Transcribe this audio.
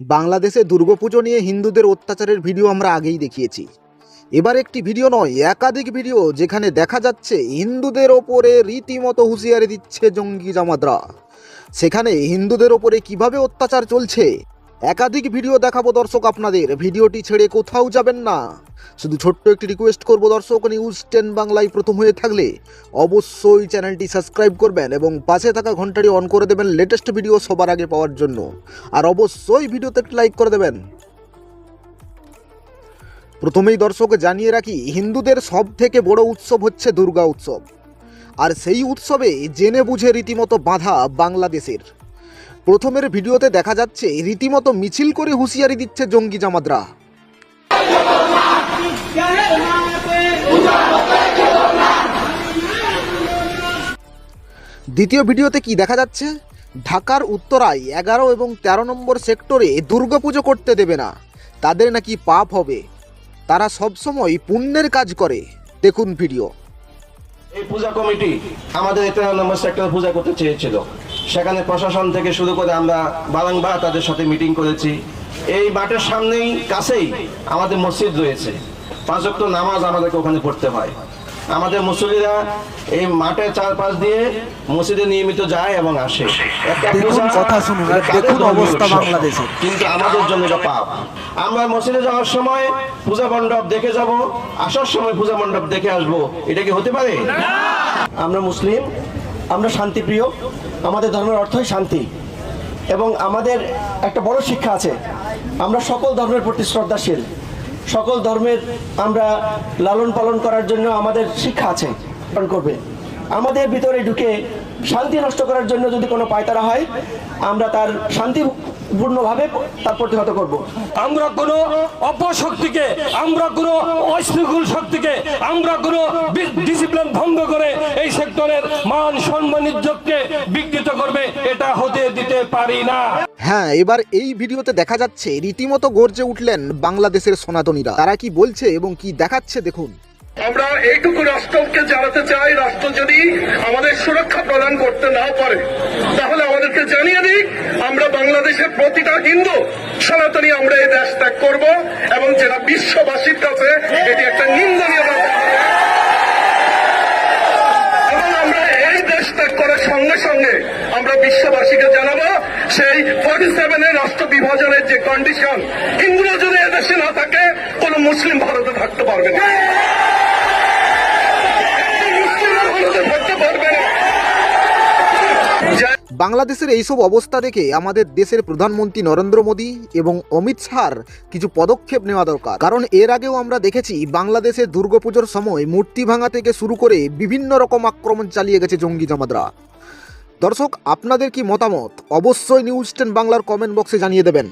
বাংলাদেশে দুর্গাপুজো নিয়ে হিন্দুদের অত্যাচারের ভিডিও আমরা আগেই দেখিয়েছি। এবার একটি ভিডিও নয়, একাধিক ভিডিও যেখানে দেখা যাচ্ছে হিন্দুদের ওপরে রীতিমতো হুঁশিয়ারি দিচ্ছে জঙ্গি জামাতরা। সেখানে হিন্দুদের ওপরে কীভাবে অত্যাচার চলছে, একাধিক ভিডিও দেখাবো দর্শক আপনাদের। ভিডিওটি ছেড়ে কোথাও যাবেন না। শুধু ছোট্ট একটি রিকোয়েস্ট করব দর্শক নিউজ টেন বাংলায় প্রথম হয়ে থাকলে অবশ্যই চ্যানেলটি সাবস্ক্রাইব করবেন এবং পাশে থাকা ঘন্টাটি অন করে দেবেন লেটেস্ট ভিডিও সবার আগে পাওয়ার জন্য। আর অবশ্যই ভিডিওতে একটি লাইক করে দেবেন। প্রথমেই দর্শক, জানিয়ে রাখি, হিন্দুদের সব থেকে বড় উৎসব হচ্ছে দুর্গা উৎসব। আর সেই উৎসবে জেনে বুঝে রীতিমতো বাঁধা বাংলাদেশের। প্রথমের ভিডিওতে দেখা যাচ্ছে, রীতিমতো মিছিল করে হুঁশিয়ারি দিচ্ছে জঙ্গি জামাতরা। দ্বিতীয় ভিডিওতে কি দেখা যাচ্ছে? ঢাকার উত্তরায় এগারো এবং ১৩ নম্বর সেক্টরে দুর্গাপুজো করতে দেবে না। তাদের নাকি পাপ হবে। তারা সবসময় পুণ্যের কাজ করে। দেখুন ভিডিও। এই পূজা কমিটি আমাদের তেরো নম্বর সেক্টর পূজা করতে চেয়েছিল। সেখানে প্রশাসন থেকে শুরু করে আমরা বারংবার তাদের সাথে মিটিং করেছি। এই মাঠের সামনেই কাছেই আমাদের মসজিদ রয়েছে। পাঁচ নামাজ আমাদেরকে ওখানে পড়তে হয়। আমাদের মুসলিরা এই মাঠের চারপাশ দিয়ে মসজিদে নিয়মিত যায় এবং আসে। দেখুন কথা শুনুন, আর এটা তাদের দেখুন অবস্থা উৎসব। কিন্তু আমাদের জন্য এটা পাপ। আমরা মসজিদে যাওয়ার সময় পূজা মণ্ডপ দেখে যাব আসার সময় পূজা মণ্ডপ দেখে আসব। এটা কি হতে পারে? আমরা মুসলিম আমরা শান্তিপ্রিয় আমাদের ধর্মের অর্থই শান্তি। এবং আমাদের একটা বড় শিক্ষা আছে আমরা সকল ধর্মের প্রতি শ্রদ্ধাশীল। সকল ধর্মের আমরা লালন পালন করার জন্য আমাদের শিক্ষা আছে, পালন করবে। আমাদের ভিতরে ঢুকে শান্তি নষ্ট করার জন্য যদি কোনো পায়তারা হয়, আমরা তার শান্তিপূর্ণভাবে তার প্রতিহত করব। আমরা কোন অপশক্তিকে, আমরা অশৃঙ্খল শক্তিকে, আমরা ডিসিপ্লিন ভঙ্গ করে সেক্টরের মান সম্মান ইজ্জতকে বিকৃত করবে এটা হতে দিতে পারি না। হ্যাঁ এবার এই ভিডিওতে দেখা যাচ্ছে রীতিমতো গর্জে উঠলেন বাংলাদেশের সনাতনীরা। তারা কি বলছে এবং কি দেখাচ্ছে দেখুন। আমরা এইটুকু রাষ্ট্রকে জানাতে চাই রাষ্ট্র যদি আমাদের সুরক্ষা প্রদান করতে না পারে তাহলে আমাদেরকে জানিয়ে দিক আমরা বাংলাদেশের প্রতিটা হিন্দু সনাতনী আমরা এই দেশ ত্যাগ করব এবং যেটা বিশ্ববাসীর কাছে এটি একটা নিন্দনীয় ব্যাপার। এবং আমরা এই দেশ ত্যাগ করার সঙ্গে সঙ্গে আমরা বিশ্ববাসীকে জানাব, সেই ফর্টি সেভেনের রাষ্ট্র বিভাজনের যে কন্ডিশন হিন্দুরা যদি এদেশে না থাকে, কোন মুসলিম ভারতে থাকতে পারবে না। বাংলাদেশের এইসব অবস্থা দেখে আমাদের দেশের প্রধানমন্ত্রী নরেন্দ্র মোদী এবং অমিত শাহর কিছু পদক্ষেপ নেওয়া দরকার। কারণ এর আগেও আমরা দেখেছি, বাংলাদেশে দুর্গাপুজোর সময় মূর্তি ভাঙা থেকে শুরু করে বিভিন্ন রকম আক্রমণ চালিয়ে গেছে জঙ্গি জামাতরা। দর্শক আপনাদের কি মতামত? অবশ্যই নিউজ টেন বাংলার কমেন্ট বক্সে জানিয়ে দেবেন।